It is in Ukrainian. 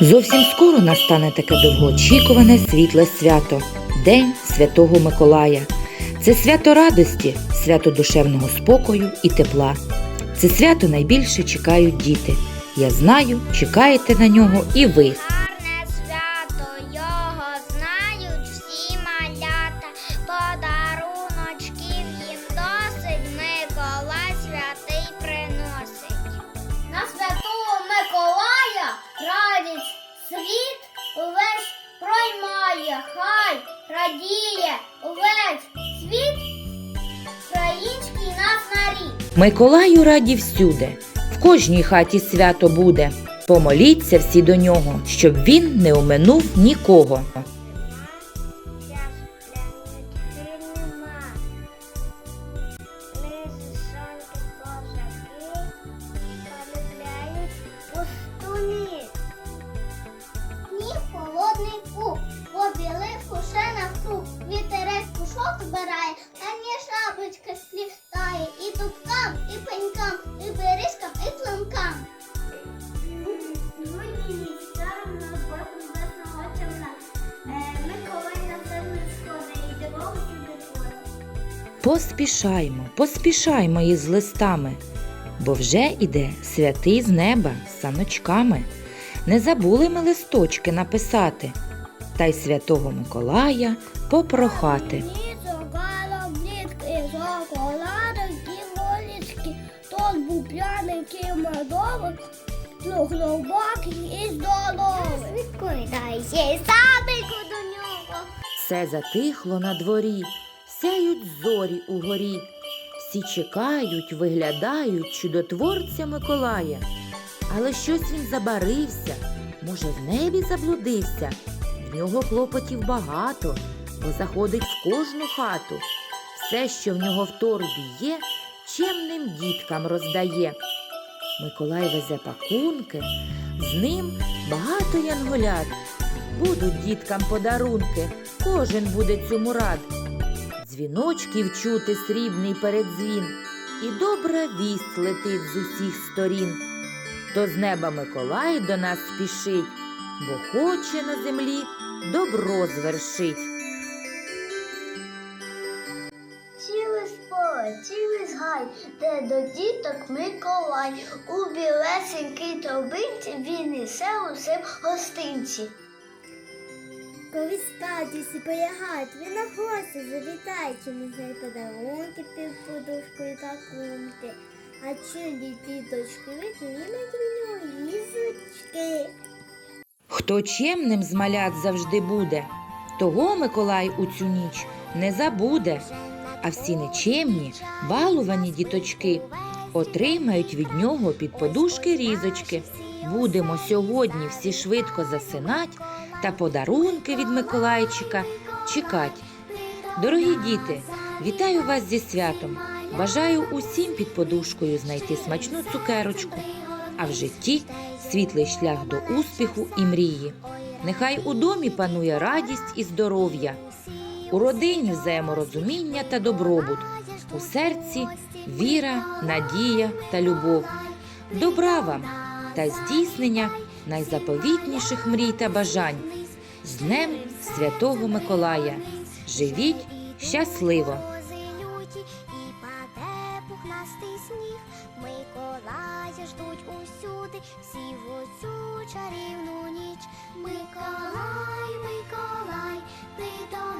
Зовсім скоро настане таке довгоочікуване світле свято День Святого Миколая. Це свято радості, свято душевного спокою і тепла. Це свято найбільше чекають діти. Я знаю, чекаєте на нього і ви. Радіє увесь світ український нас нарід. Миколаю раді всюди, в кожній хаті свято буде. Помоліться всі до нього, щоб він не оминув нікого. Поспішаймо, поспішаймо із листами, бо вже іде святий з неба з саночками. Не забули ми листочки написати, та й святого Миколая попрохати. Медовик, глибокий і здоровий. Відкидай сабельку до нього. Все затихло на дворі, сяють зорі угорі. Всі чекають, виглядають чудотворця Миколая. Але щось він забарився, може, в небі заблудився. В нього клопотів багато, бо заходить в кожну хату. Все, що в нього в торбі є, чемним діткам роздає. Миколай везе пакунки, з ним багато янголят. Будуть діткам подарунки, кожен буде цьому рад. Дзвіночків чути срібний передзвін, і добра вість летить з усіх сторін. То з неба Миколай до нас спішить, бо хоче на землі добро звершить. Цілий згай, де до діток Миколай. У білесенькій торбинці він ісе усім гостинці. Коли спатися полягають, ви на гості завітайте, нехай подарунки під подушкою пакунки. А чуді діточки віднімуть в нього лізочки. Хто чемним з малят завжди буде, того Миколай у цю ніч не забуде. А всі нечемні, балувані діточки отримають від нього під подушки різочки. Будемо сьогодні всі швидко засинать та подарунки від Миколайчика чекать. Дорогі діти, вітаю вас зі святом. Бажаю усім під подушкою знайти смачну цукерочку, а в житті світлий шлях до успіху і мрії. Нехай у домі панує радість і здоров'я, у родині взаєморозуміння та добробут, у серці віра, надія та любов. Добра вам та здійснення найзаповітніших мрій та бажань з Днем Святого Миколая. Живіть щасливо! сніг Миколая ждуть усюди, всі в оцю чарівну ніч. Миколай, Миколай, ти до нас.